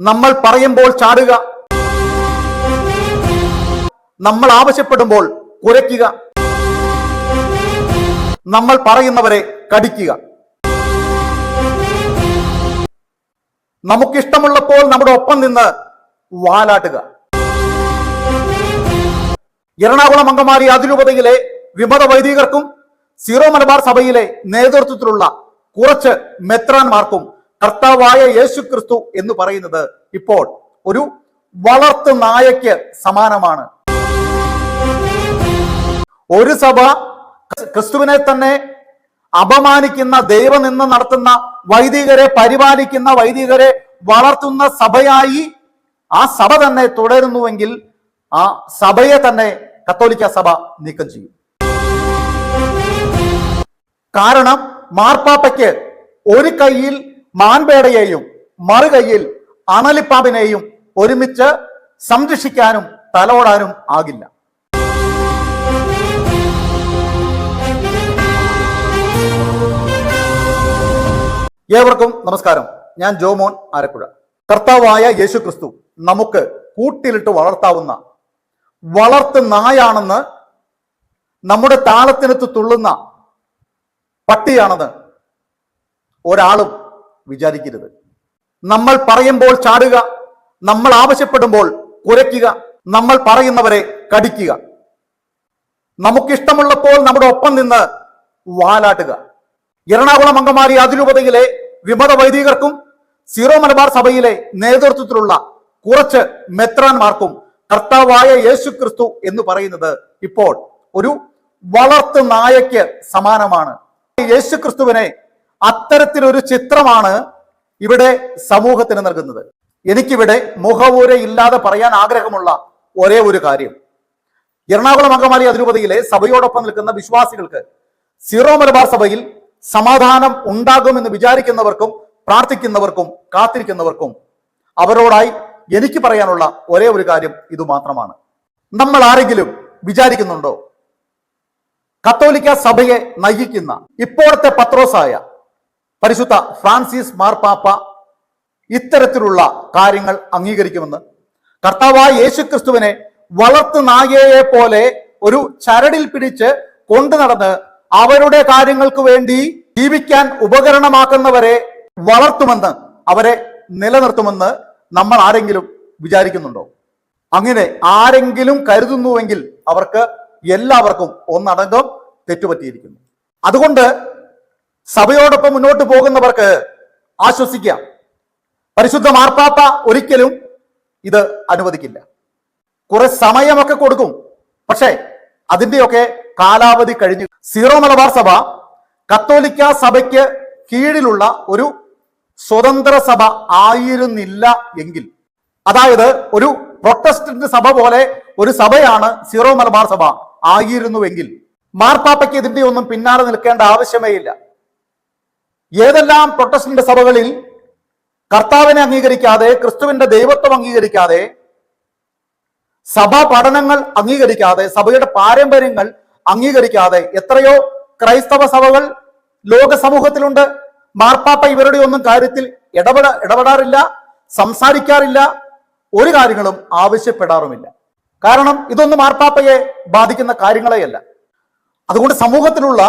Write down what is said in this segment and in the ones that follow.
നമ്മൾ പറയുമ്പോൾ ചാടുക. നമ്മൾ ആവശ്യപ്പെടുമ്പോൾ കുരയ്ക്കുക. നമ്മൾ പറയുന്നവരെ കടിക്കുക. നമുക്കിഷ്ടമുള്ളപ്പോൾ നമ്മുടെ ഒപ്പം നിന്ന് വാലാട്ടുക. എറണാകുളം അങ്കമാലി അതിരൂപതയിലെ വിമത വൈദികർക്കും സീറോ മലബാർ സഭയിലെ നേതൃത്വത്തിലുള്ള കുറച്ച് മെത്രാന്മാർക്കും കർത്താവായ യേശു ക്രിസ്തു എന്ന് പറയുന്നത് ഇപ്പോൾ ഒരു വളർത്തു നായയ്ക്ക് സമാനമാണ്. ഒരു സഭ ക്രിസ്തുവിനെ തന്നെ അപമാനിക്കുന്ന ദൈവനിന്ന് നടത്തുന്ന വൈദികരെ പരിപാലിക്കുന്ന വൈദികരെ വളർത്തുന്ന സഭയായി ആ സഭ തന്നെ തുടരുന്നുവെങ്കിൽ ആ സഭയെ തന്നെ കത്തോലിക്ക സഭ നീക്കം ചെയ്യും. കാരണം മാർപ്പാപ്പയ്ക്ക് ഒരു കൈയിൽ മാൻപേടയെയും മറുകൈയിൽ അണലിപ്പാമ്പിനെയും ഒരുമിച്ച് സംരക്ഷിക്കാനും തലോടാനും ആകില്ല. ഏവർക്കും നമസ്കാരം. ഞാൻ ജോമോൻ ആരക്കുഴ. കർത്താവായ യേശു ക്രിസ്തു നമുക്ക് കൂട്ടിലിട്ട് വളർത്താവുന്ന വളർത്ത് നായാണെന്ന് നമ്മുടെ താളത്തിനത്ത് തുള്ളുന്ന പട്ടിയാണെന്ന് ഒരാളും വിചാരിക്കരുത്. നമ്മൾ പറയുമ്പോൾ ചാടുക നമ്മൾ ആവശ്യപ്പെടുമ്പോൾ കുരയ്ക്കുക നമ്മൾ പറയുന്നവരെ കടിക്കുക. നമുക്കിഷ്ടമുള്ളപ്പോൾ നമ്മുടെ ഒപ്പം നിന്ന് വാലാട്ടുക. എറണാകുളം അങ്കമാരി അതിരൂപതയിലെ വിമത വൈദികർക്കും സീറോ മലബാർ സഭയിലെ നേതൃത്വത്തിലുള്ള കുറച്ച് മെത്രാന്മാർക്കും കർത്താവായ യേശു ക്രിസ്തു എന്ന് പറയുന്നത് ഇപ്പോൾ ഒരു വളർത്തു നായയ്ക്ക് സമാനമാണ്. യേശു ക്രിസ്തുവിനെ അത്തരത്തിലൊരു ചിത്രമാണ് ഇവിടെ സമൂഹത്തിന് നൽകുന്നത്. എനിക്കിവിടെ മുഖവൂര ഇല്ലാതെ പറയാൻ ആഗ്രഹമുള്ള ഒരേ ഒരു കാര്യം. എറണാകുളം അങ്കമാലി അതിരൂപതയിലെ സഭയോടൊപ്പം നിൽക്കുന്ന വിശ്വാസികൾക്ക് സീറോ മലബാർ സഭയിൽ സമാധാനം ഉണ്ടാകുമെന്ന് വിചാരിക്കുന്നവർക്കും പ്രാർത്ഥിക്കുന്നവർക്കും കാത്തിരിക്കുന്നവർക്കും അവരോടായി എനിക്ക് പറയാനുള്ള ഒരേ ഒരു കാര്യം ഇത് മാത്രമാണ്. നമ്മൾ ആരെങ്കിലും വിചാരിക്കുന്നുണ്ടോ? കത്തോലിക്ക സഭയെ നയിക്കുന്ന ഇപ്പോഴത്തെ പത്രോസായ പരിശുദ്ധ ഫ്രാൻസിസ് മാർപ്പാപ്പ ഇത്തരത്തിലുള്ള കാര്യങ്ങൾ അംഗീകരിക്കുമെന്ന്. കർത്താവായ യേശു ക്രിസ്തുവിനെ വളർത്തു നായയെ പോലെ ഒരു ചരടിൽ പിടിച്ച് കൊണ്ടു നടന്ന് അവരുടെ കാര്യങ്ങൾക്ക് വേണ്ടി ജീവിക്കാൻ ഉപകരണമാക്കുന്നവരെ വളർത്തുമെന്ന് അവരെ നിലനിർത്തുമെന്ന് നമ്മൾ ആരെങ്കിലും വിചാരിക്കുന്നുണ്ടോ? അങ്ങനെ ആരെങ്കിലും കരുതുന്നുവെങ്കിൽ അവർക്ക് എല്ലാവർക്കും ഒന്നടങ്കം തെറ്റുപറ്റിയിരിക്കുന്നു. അതുകൊണ്ട് സഭയോടൊപ്പം മുന്നോട്ട് പോകുന്നവർക്ക് ആശ്വസിക്കാം. പരിശുദ്ധ മാർപ്പാപ്പ ഒരിക്കലും ഇത് അനുവദിക്കില്ല. കുറെ സമയമൊക്കെ കൊടുക്കും. പക്ഷേ അതിന്റെയൊക്കെ കാലാവധി കഴിഞ്ഞു. സീറോ മലബാർ സഭ കത്തോലിക്ക സഭയ്ക്ക് കീഴിലുള്ള ഒരു സ്വതന്ത്ര സഭ ആയിരുന്നില്ല എങ്കിൽ. അതായത് ഒരു പ്രൊട്ടസ്റ്റന്റ് സഭ പോലെ ഒരു സഭയാണ് സീറോ മലബാർ സഭ ആയിരുന്നുവെങ്കിൽ. മാർപ്പാപ്പയ്ക്ക് ഇതിന്റെ ഒന്നും പിന്നാലെ നിൽക്കേണ്ട ആവശ്യമേ ഇല്ല. ഏതെല്ലാം പ്രൊട്ടസ്റ്റന്റ് സഭകളിൽ കർത്താവിനെ അംഗീകരിക്കാതെ ക്രിസ്തുവിന്റെ ദൈവത്വം അംഗീകരിക്കാതെ സഭാ പഠനങ്ങൾ അംഗീകരിക്കാതെ സഭയുടെ പാരമ്പര്യങ്ങൾ അംഗീകരിക്കാതെ എത്രയോ ക്രൈസ്തവ സഭകൾ ലോക സമൂഹത്തിലുണ്ട്. മാർപ്പാപ്പ ഇവരുടെ ഒന്നും കാര്യത്തിൽ ഇടപെട ഇടപെടാറില്ല സംസാരിക്കാറില്ല ഒരു കാര്യങ്ങളും ആവശ്യപ്പെടാറുമില്ല. കാരണം ഇതൊന്നും മാർപ്പാപ്പയെ ബാധിക്കുന്ന കാര്യങ്ങളെയല്ല. അതുകൊണ്ട് സമൂഹത്തിലുള്ള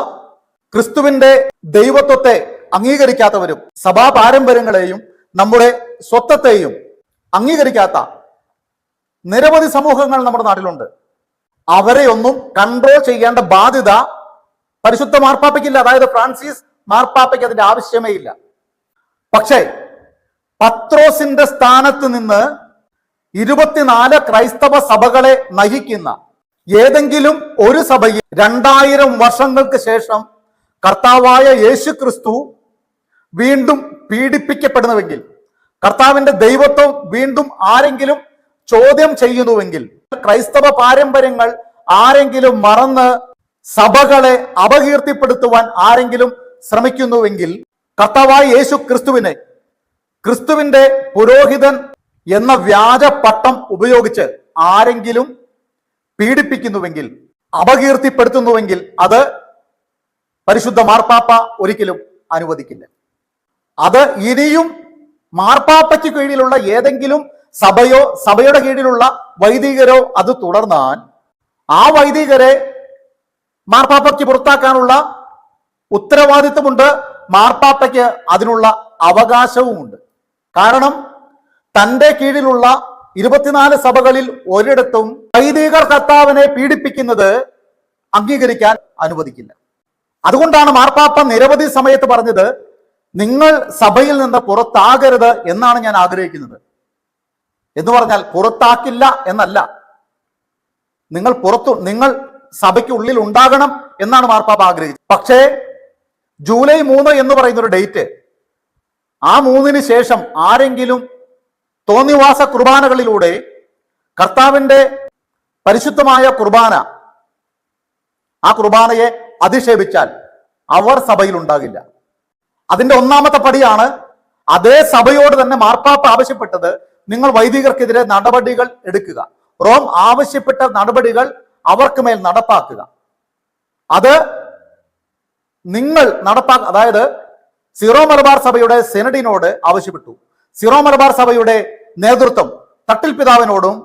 ക്രിസ്തുവിന്റെ ദൈവത്വത്തെ അംഗീകരിക്കാത്തവരും സഭാ പാരമ്പര്യങ്ങളെയും നമ്മുടെ സ്വത്വത്തെയും അംഗീകരിക്കാത്ത നിരവധി സമൂഹങ്ങൾ നമ്മുടെ നാട്ടിലുണ്ട്. അവരെ ഒന്നും കൺട്രോൾ ചെയ്യേണ്ട ബാധ്യത പരിശുദ്ധ മാർപ്പാപ്പയ്ക്കില്ല. അതായത് ഫ്രാൻസിസ് മാർപ്പാപ്പയ്ക്ക് അതിന്റെ ആവശ്യമേ ഇല്ല. പക്ഷേ പത്രോസിന്റെ സ്ഥാനത്ത് നിന്ന് ഇരുപത്തിനാല് ക്രൈസ്തവ സഭകളെ നയിക്കുന്ന ഏതെങ്കിലും ഒരു സഭയിൽ രണ്ടായിരം വർഷങ്ങൾക്ക് ശേഷം കർത്താവായ യേശു ക്രിസ്തു വീണ്ടും പീഡിപ്പിക്കപ്പെടുന്നുവെങ്കിൽ കർത്താവിന്റെ ദൈവത്വം വീണ്ടും ആരെങ്കിലും ചോദ്യം ചെയ്യുന്നുവെങ്കിൽ ക്രൈസ്തവ പാരമ്പര്യങ്ങൾ ആരെങ്കിലും മറന്ന് സഭകളെ അപകീർത്തിപ്പെടുത്തുവാൻ ആരെങ്കിലും ശ്രമിക്കുന്നുവെങ്കിൽ കർത്താവായ യേശു ക്രിസ്തുവിനെ ക്രിസ്തുവിന്റെ പുരോഹിതൻ എന്ന വ്യാജ പട്ടം ഉപയോഗിച്ച് ആരെങ്കിലും പീഡിപ്പിക്കുന്നുവെങ്കിൽ അപകീർത്തിപ്പെടുത്തുന്നുവെങ്കിൽ അത് പരിശുദ്ധ മാർപ്പാപ്പ ഒരിക്കലും അനുവദിക്കില്ല. അത് ഇനിയും മാർപ്പാപ്പയ്ക്ക് കീഴിലുള്ള ഏതെങ്കിലും സഭയോ സഭയുടെ കീഴിലുള്ള വൈദികരോ അത് തുടർന്നാൽ ആ വൈദികരെ മാർപ്പാപ്പയ്ക്ക് പുറത്താക്കാനുള്ള ഉത്തരവാദിത്വമുണ്ട് മാർപ്പാപ്പയ്ക്ക് അതിനുള്ള അവകാശവുമുണ്ട്. കാരണം തന്റെ കീഴിലുള്ള ഇരുപത്തിനാല് സഭകളിൽ ഒരിടത്തും വൈദികർ കർത്താവിനെ പീഡിപ്പിക്കുന്നത് അംഗീകരിക്കാൻ അനുവദിക്കില്ല. അതുകൊണ്ടാണ് മാർപ്പാപ്പ നിരവധി സമയത്ത് പറഞ്ഞത് നിങ്ങൾ സഭയിൽ നിന്ന് പുറത്താകരുത് എന്നാണ് ഞാൻ ആഗ്രഹിക്കുന്നത്. എന്ന് പറഞ്ഞാൽ പുറത്താക്കില്ല എന്നല്ല. നിങ്ങൾ പുറത്തു നിങ്ങൾ സഭയ്ക്ക് ഉള്ളിൽ ഉണ്ടാകണം എന്നാണ് മാർപ്പാപ്പ ആഗ്രഹിച്ചത്. പക്ഷേ ജൂലൈ മൂന്ന് എന്ന് പറയുന്ന ഒരു ഡേറ്റ് ആ മൂന്നിന് ശേഷം ആരെങ്കിലും തോന്നിവാസ കുർബാനകളിലൂടെ കർത്താവിന്റെ പരിശുദ്ധമായ കുർബാന ആ കുർബാനയെ അധിക്ഷേപിച്ചാൽ അവർ സഭയിൽ ഉണ്ടാകില്ല. അതിന്റെ ഒന്നാമത്തെ പടിയാണ് അതേ സഭയോട് തന്നെ മാർപ്പാപ്പ ആവശ്യപ്പെട്ടത് നിങ്ങൾ വൈദികർക്കെതിരെ നടപടികൾ എടുക്കുക. റോം ആവശ്യപ്പെട്ട നടപടികൾ അവർക്ക് മേൽ നടപ്പാക്കുക. അത് നിങ്ങൾ നടപ്പാ അതായത് സിറോ മലബാർ സഭയുടെ സെനഡിനോട് ആവശ്യപ്പെട്ടു. സിറോ മലബാർ സഭയുടെ നേതൃത്വം തട്ടിൽ പിതാവിനോടും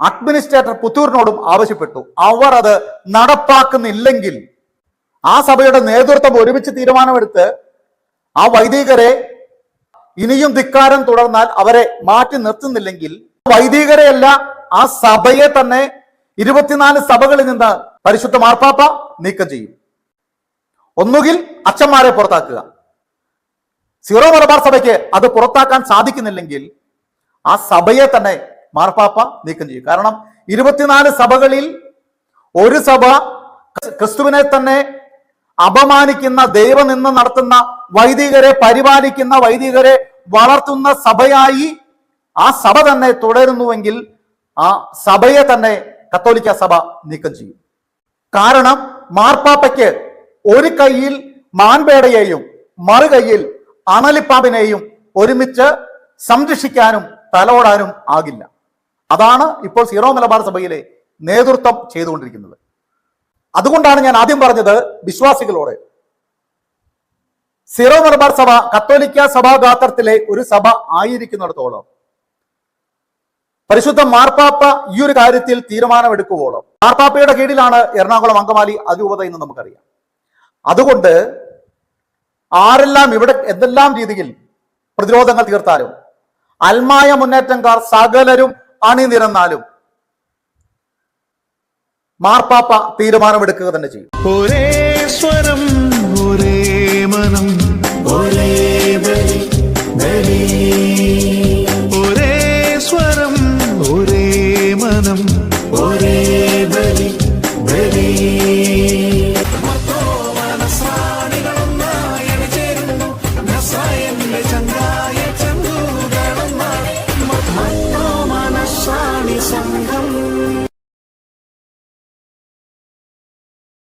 അഡ്മിനിസ്ട്രേറ്റർ പുത്തൂരിനോടും ആവശ്യപ്പെട്ടു. അവർ അത് നടപ്പാക്കുന്നില്ലെങ്കിൽ ആ സഭയുടെ നേതൃത്വം ഒരുമിച്ച് തീരുമാനമെടുത്ത് ആ വൈദികരെ ഇനിയും ധിക്കാരം തുടർന്നാൽ അവരെ മാറ്റി നിർത്തുന്നില്ലെങ്കിൽ വൈദികരെയല്ല ആ സഭയെ തന്നെ ഇരുപത്തിനാല് സഭകളിൽ നിന്ന് പരിശുദ്ധ മാർപ്പാപ്പ നീക്കം ചെയ്യും. ഒന്നുകിൽ അച്ഛന്മാരെ പുറത്താക്കുക. സീറോ മലബാർ സഭയ്ക്ക് അത് പുറത്താക്കാൻ സാധിക്കുന്നില്ലെങ്കിൽ ആ സഭയെ തന്നെ മാർപ്പാപ്പ നീക്കം ചെയ്യും. കാരണം ഇരുപത്തിനാല് സഭകളിൽ ഒരു സഭ ക്രിസ്തുവിനെ തന്നെ അപമാനിക്കുന്ന ദൈവനിന്ന് നടത്തുന്ന വൈദികരെ പരിപാലിക്കുന്ന വൈദികരെ വളർത്തുന്ന സഭയായി ആ സഭ തന്നെ തുടരുന്നുവെങ്കിൽ ആ സഭയെ തന്നെ കത്തോലിക്ക സഭ നീക്കം ചെയ്യും. കാരണം മാർപ്പാപ്പയ്ക്ക് ഒരു കൈയിൽ മാൻപേടയെയും മറുകൈയിൽ അണലിപ്പാമ്പിനെയും ഒരുമിച്ച് സംരക്ഷിക്കാനും തലോടാനും ആകില്ല. അതാണ് ഇപ്പോൾ സീറോ മലബാർ സഭയിലെ നേതൃത്വം ചെയ്തുകൊണ്ടിരിക്കുന്നത്. അതുകൊണ്ടാണ് ഞാൻ ആദ്യം പറഞ്ഞത് വിശ്വാസികളോട്. സിറോ മലബാർ സഭ കത്തോലിക്ക സഭാഗാത്രത്തിലെ ഒരു സഭ ആയിരിക്കുന്നിടത്തോളം പരിശുദ്ധ മാർപ്പാപ്പ ഈ ഒരു കാര്യത്തിൽ തീരുമാനമെടുക്കുവോളം. മാർപ്പാപ്പയുടെ കീഴിലാണ് എറണാകുളം അങ്കമാലി അതിരൂപത എന്ന് നമുക്കറിയാം. അതുകൊണ്ട് ആരെല്ലാം ഇവിടെ എന്തെല്ലാം രീതിയിൽ പ്രതിരോധങ്ങൾ തീർത്താലും അൽമായ മുന്നേറ്റംകാർ സകലരും അണിനിരന്നാലും മാർപ്പാപ്പ തീരുമാനമെടുക്കുക തന്നെ ചെയ്യും. ഒരേ സ്വരം ഒരേ മനം. ഒരേ